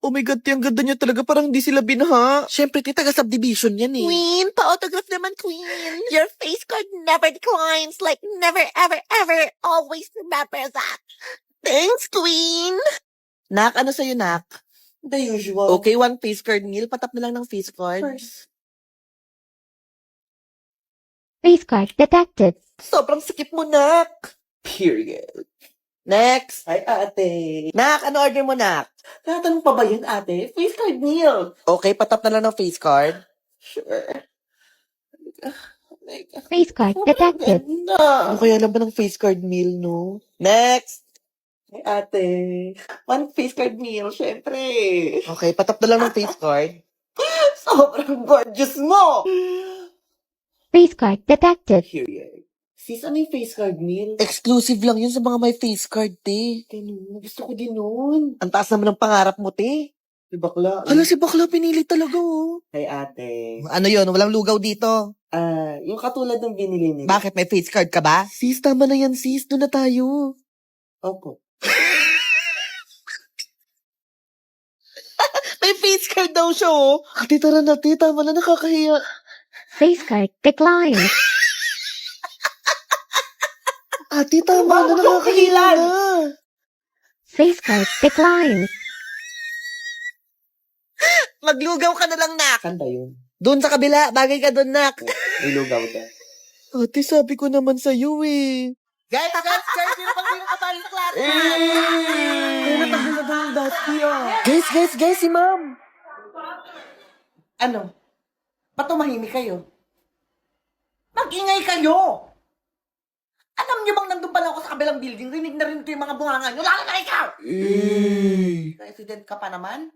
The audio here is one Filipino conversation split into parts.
Oh my God, ang ganda niya talaga. Parang di sila binaha. Siyempre, ti, taga-subdivision yan eh. Queen, pa-autograph naman, Queen. Your face card never declines. Like, never, ever, ever. Always remember that. Thanks, Queen. Nak, ano sa'yo, Nak? The usual. Okay, one face card, Neil. Patap na lang ng face card. First. Face card detected. Sobrang sikip mo, Nak. Period. Next. Ay, ate. Nak, ano order mo, Nak? Tatanong pa ba yun, ate? Face card meal. Okay, patap na lang ng face card. Sure. Like, Face card detected. ganda. Ano kaya naman ng face card meal, no? Next. Ay, ate. One face card meal, syempre. Okay, patap na lang ng face card. Sobrang gorgeous mo. Face card detected. Period. Sis, ano yung face card meal? Exclusive lang yun sa mga may face card, te. Ganun. Gusto ko din nun. Ang taas naman ng pangarap mo, te. Di bakla. Hala, si Bakla pinili talaga, oh. Ay, ate. Ano yun? Walang lugaw dito. Ah, yung katulad ng binili nila. Bakit? May face card ka ba? Sis, tama na yan, sis. Doon na tayo. Opo. May face card daw siya, oh. Ate, tara na, te. Tama na, nakakahiya. Face card declined. Ate, tama na, nakakahiya na. Face card declined. Maglugaw ka na lang, nak. Saan ba yun? Doon sa kabila. Bagay ka doon, nak. Nilugaw ka. Ate, sabi ko naman sa'yo, eh. Guys, guys, guys, sino pang sino kapali sa klase? Ay, natagal na daw yung dati ah. Guys, guys, guys, si ma'am. Ano? Ba't tumahimik kayo? Mag-ingay kayo! Alam niyo bang nandun pala ako sa kabilang building, rinig na rin ko yung mga bunganga niyo, lalo na ikaw! Eh. President ka pa naman?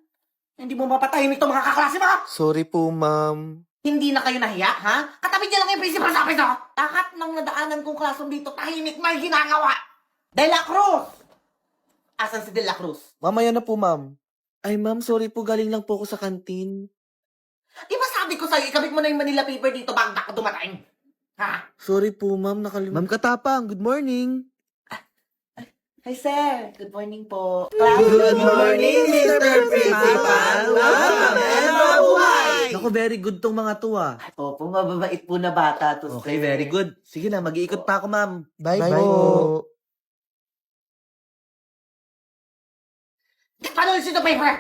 Hindi mo mapatahimik itong mga kaklase mo? Sorry po, ma'am. Hindi na kayo nahiya, ha? Katabi niyo lang yung principal sa office, oh! Lahat ng nadaanan kong klasong dito, tahimik may ginagawa! De La Cruz! Asan si De La Cruz? Mamaya na po, ma'am. Ay, ma'am, sorry po. Galing lang po ako sa kantin. Di ba sabi ko sa'yo, ikabit mo na yung Manila paper dito bago ako dumating? Ha? Sorry po, ma'am. Nakalimutan. Ma'am Katapang, good morning. Hi, sir. Good morning po. Good morning, Mr. Principal. Welcome, and mabuhay! Naku, very good tong mga to, ah. Opo, mababait po na bata to, Okay, sir. very good. Sige na, mag-iikot pa ako, ma'am. Bye, Bye po. Paano yung paper?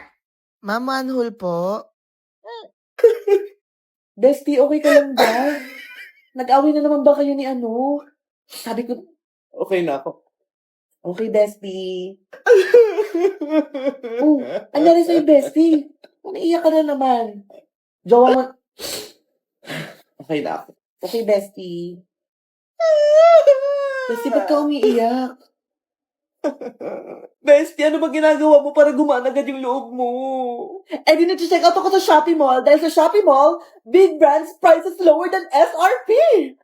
Ma'am, manhole po. Bestie, okay ka lang ba? Nag-away na naman ba kayo ni ano? Sabi ko, okay na ako. Okay, Bestie. oh, anyari sa'yo, Bestie? Naiiyak ka na naman. Jowa mo. Okay na ako. Okay, Bestie. Bestie, ba't ka umiiyak? Bestie, ano ba ginagawa mo para gumana agad yung loob mo? Eh, di nag-check out ako sa Shopee Mall dahil sa Shopee Mall, big brands prices lower than SRP.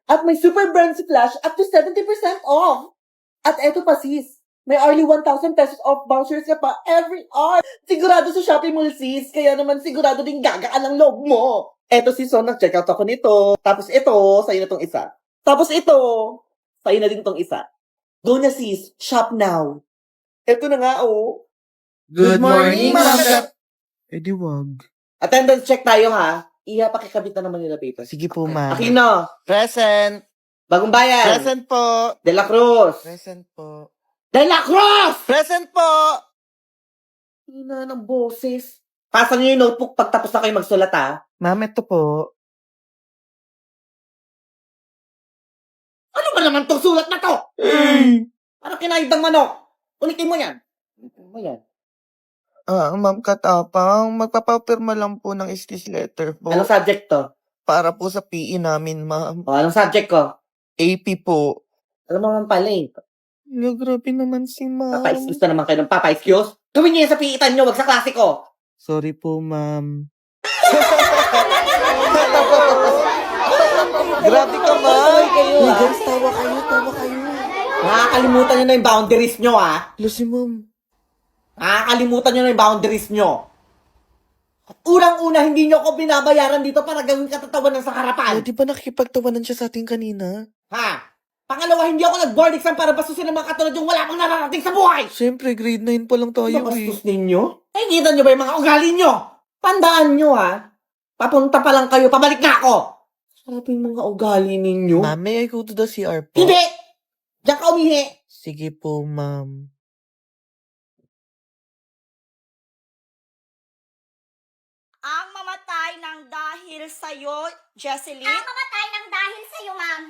At may super brands flash up to 70% off. At eto pa sis, may early 1,000 pesos off vouchers ka pa every hour. Sigurado sa Shopee Mall sis, kaya naman sigurado din gagaan ang loob mo. Eto sis, so nag-check out ako nito. Tapos ito, sa'yo na tong isa. Tapos ito, sa'yo na din tong isa. Go na sis, shop now. Eto na nga oh. Good, morning, Ma'am Kat- Eh, di wag. Attendance check tayo ha. Iya, pakikabit na naman nila paper. Sige po, ma'am. Aquino, Present. Bagong Bayan, Present po. De La Cruz, Present po. De La Cruz! Present po! Hina ng boses. Pasa niyo yung notebook pagtapos na kayo magsulat ha. Ma'am, ito po. Ano ba naman tong sulat na to? Parang kinaibang manok. Ulitin mo yan. Ulitin mo yan. Ah, ma'am Katapang, magpapapirma lang po ng excuse letter po. Anong subject to? Para po sa PE namin, ma'am. O, anong subject ko? AP po. Alam mo naman pala eh. Lo, grabe naman si ma'am. Papa-excuse na naman kayo ng papa-excuse. Gawin niyo yan sa piitan niyo, wag sa klase ko. Sorry po, ma'am. grabe ka, ma'am. kayo, ah. Tawa kayo, tawa kayo. Nakakalimutan niyo na yung boundaries niyo ha. Lo, si ma'am. Nakakalimutan niyo na yung boundaries niyo. Unang-una, hindi niyo ako binabayaran dito para gawin katatawanan sa harapan. di ba nakikipagtawanan siya sa atin kanina? Ha? Pangalawa, hindi ako nag-board exam para bastusin ng mga katulad yung wala pang nararating sa buhay. Siyempre, grade 9 pa lang tayo eh. Mabastos ninyo? Eh, kita nyo ba yung mga ugali nyo? Tandaan nyo, ha? Papunta pa lang kayo, pabalik na ako! Sarap yung mga ugali ninyo. Ma'am, may I go to the CR po? Hindi! Diyan ka umihi! Sige po, ma'am. Ang mamatay ng dahil sa'yo, Jesseline? Ang mamatay ng dahil sa iyo, ma'am.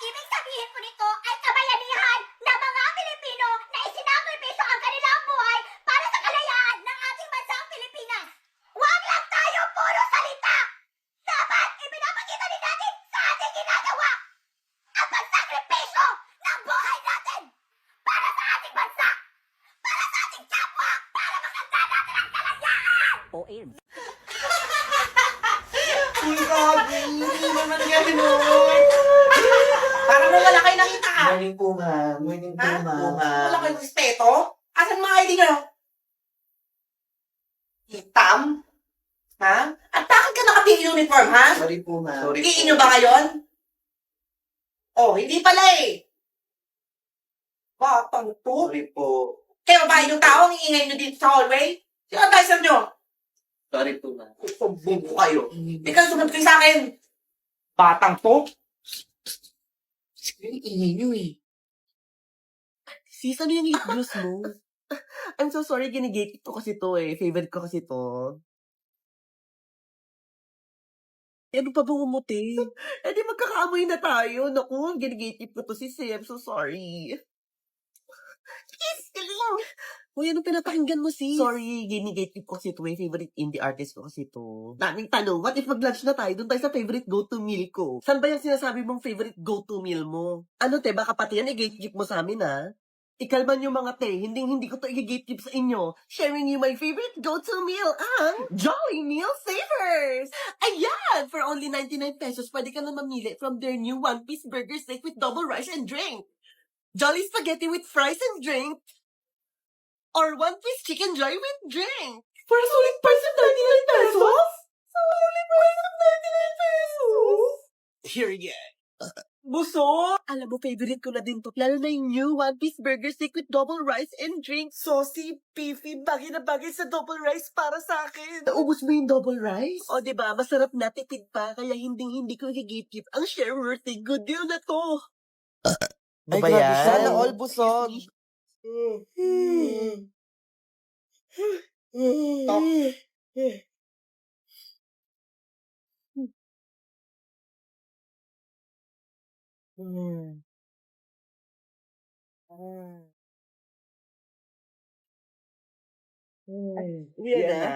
Ibig sabihin ko nito ay kabayanihan ng mga Pilipino na isinakripisyo ang kanilang buhay para sa kalayaan ng ating bansang Pilipinas. Huwag lang tayo puro salita! Dapat ipinapakita din natin sa ating ginagawa ang pagsakripisyo ng buhay natin para sa ating bansa, para sa ating kapwa, para makanta natin ang kalayaan! Uy, Gabi! Hindi naman gano'n! Parang nung wala kayo nakita ka! Morning po, ma'am. Morning po, Ha? ma'am. Wala kayong respeto? Asan mga ID nyo? Hitam? Ha? At bakit ka naka-pink uniform, ha? Sorry po, ma'am. Sorry Iin nyo ba ngayon? Oh, hindi pala eh. Batang to. Sorry po. Kayo ba yung tao ang iingay nyo dito sa hallway? Sino ang advisor nyo? Sorry po, ma'am. Kung bubo kayo. Ikaw sumunod kayo sa akin. Batang to. Yung ingay nyo eh. Sis, ano yung hate juice mo? I'm so sorry, ginigate ko kasi to eh. Favorite ko kasi to. Eh, ano pa ba umuti? eh, di magkakaamoy na tayo. Naku, ginigate ko to si Sim. So sorry. Kiss ka lang. Uy, anong pinapakinggan mo, sis? Sorry, ginigate ko kasi to eh. Favorite indie artist ko kasi to. Daming tanong, what if mag-lunch na tayo? Doon tayo sa favorite go-to meal ko. Saan ba yung sinasabi mong favorite go-to meal mo? Ano, te, baka pati yan i-gatekeep mo sa amin, ha? Ikalman yung mga te, hindi hindi ko to i-gatekeep sa inyo. Sharing you my favorite go-to meal ang Jolly Meal Savers! Ayan! For only 99 pesos, pwede ka na mamili from their new one-piece burger steak with double rice and drink. Jolly Spaghetti with fries and drink. Or one-piece chicken joy with drink. For a solid price of 99 pesos? Solid price of 99 pesos? Period. Busog! Alam mo, favorite ko na din to. Lalo na yung new One Piece Burger Steak with double rice and drink. Saucy, beefy, bagay na bagay sa double rice para sa akin. Naubos mo yung double rice? O, di ba Masarap na tipid pa, kaya hindi hindi ko i-gatekeep ang share worthy. Good deal na to. Ano Ay, ba grabe yan? Sana all busog. Talk. Hmm. Hmm. Hmm. Yan Yan na. na.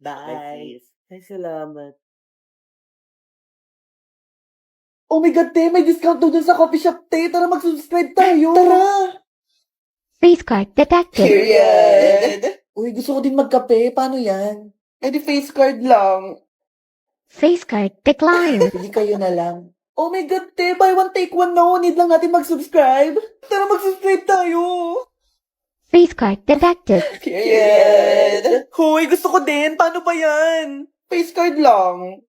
Bye. Ay, salamat. Oh my God, te! May discount daw sa coffee shop, te! Tara, mag-subscribe tayo! Tara! Face card detected. Period! Uy, gusto ko din magkape. Paano yan? Eh di face card lang. Face card declined. Hindi kayo na lang. Oh my God, te! Buy one, take one na. Need lang natin mag-subscribe. Tara, mag-subscribe tayo! Face card detected. Period! Hoy, gusto ko din. Paano ba yan? Face card lang.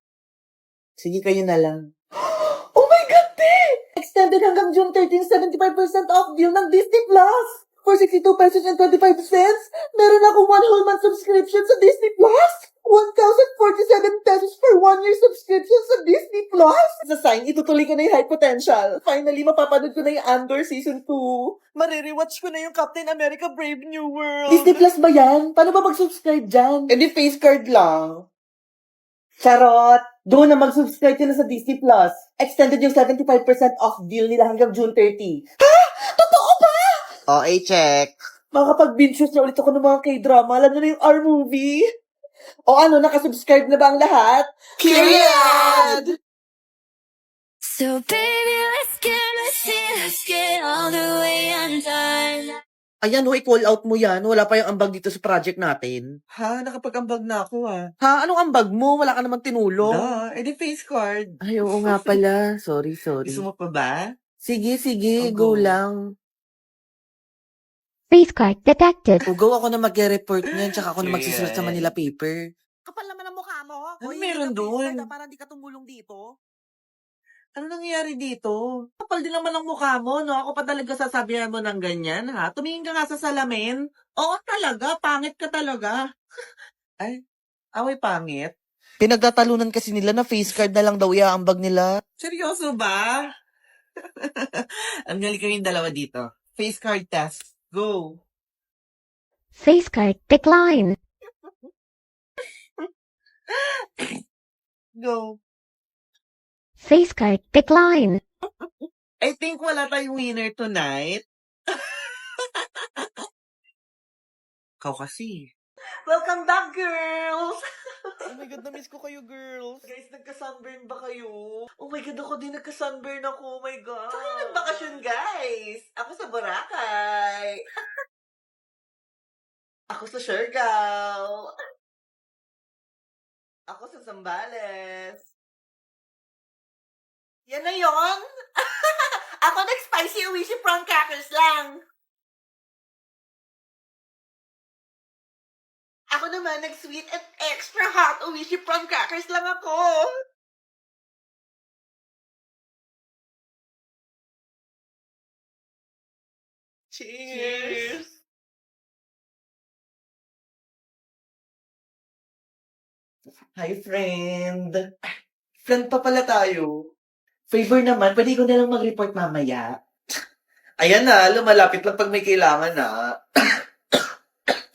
Sige, kayo na lang. Oh my God, te! Extended hanggang June 13, 75% off deal ng Disney Plus! For 62 pesos and 25 cents, meron akong one whole month subscription sa Disney Plus! 1,047 pesos for one year subscription sa Disney Plus! Sa sign, itutuloy ko na yung high potential. Finally, mapapanood ko na yung Andor Season 2. Marirewatch ko na yung Captain America Brave New World. Disney Plus ba yan? Paano ba mag-subscribe dyan? Eh di face card lang. Charot! Doon na mag-subscribe na sa Disney Plus. Extended yung 75% off deal nila hanggang June 30. Ha? Totoo ba? Oh, eh, check. Makakapag-binge na ulit ako ng mga K-drama. Alam nyo na yung R-movie. O ano, nakasubscribe na ba ang lahat? Period! So baby, let's get messy, let's get all the way undone. Ayan, hoy, call out mo yan. Wala pa yung ambag dito sa project natin. Ha? Nakapag-ambag na ako ah. Ha? Anong ambag mo? Wala ka naman tinulong. Da, eh di face card. Ay, oo nga pala. Sorry, sorry. Gusto mo pa ba? Sige, sige. Oh, go go. lang. Face card detected. Ugaw ako na mag-report niyan, tsaka ako na magsusulat sa Manila paper. Kapal naman ang mukha mo. Ano Hoy, meron hindi ka dun? please, Para di ka tumulong dito. Ano nangyayari dito? Kapal din naman ang mukha mo, no? Ako pa talaga sasabihan mo ng ganyan, ha? Tumingin ka nga sa salamin. Oo talaga, pangit ka talaga. Ay, away pangit. Pinagtatalunan kasi nila na face card na lang daw iaambag nila. Seryoso ba? ang galing kayong dalawa dito. Face card test. Go. Face card decline. Go. Face card decline. I think wala tayong winner tonight. Kau kasi. Welcome back, girls! Oh my God, na-miss ko kayo, girls. Guys, nagka-sunburn ba kayo? Oh my God, ako din nagka-sunburn ako. Oh my God. Saan kayo nagbakasyon, guys? Ako sa Boracay. ako sa Siargao. Ako sa Zambales. Yan na yon. Ako nag-spicy uwishi prawn crackers lang. Naman nag-sweet and extra hot uwishi prawn crackers lang ako. Cheers! Hi, friend! Friend pa pala tayo. Favor naman, pwede ko na lang mag-report mamaya. Ayan na, lumalapit lang pag may kailangan na.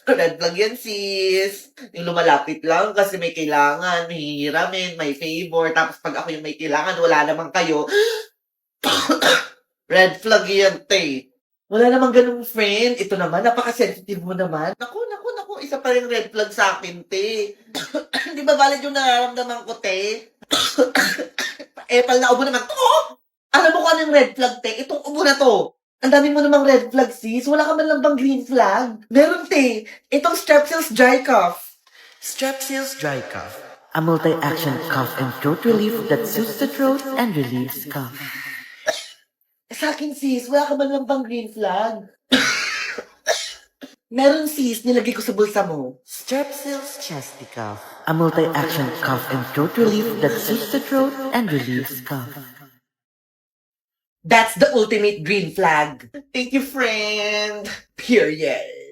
Red flag yan, sis. Yung lumalapit lang kasi may kailangan, may hihiramin, may favor. Tapos pag ako yung may kailangan, wala naman kayo. Red flag yan, te. Wala namang ganung friend. Ito naman, napaka-sensitive mo naman. Naku, naku, naku, isa pa rin red flag sa akin, te. Di ba valid yung nararamdaman ko, te? Epal na ubo naman to. Alam mo kung anong red flag, te? Itong ubo na to. Ang dami mo namang red flag, sis. Wala ka man lang bang green flag? Meron, te. Itong Strepsils Dry Cough. Strepsils Dry Cough. A multi-action cough and throat relief that soothes the throat and relieves cough. Sa akin, sis, wala ka man lang bang green flag? Meron, sis, nilagay ko sa bulsa mo. Strepsils Chesty Cough. A multi-action cough and throat relief that soothes the throat and relieves cough. That's the ultimate green flag. Thank you, friend. Period.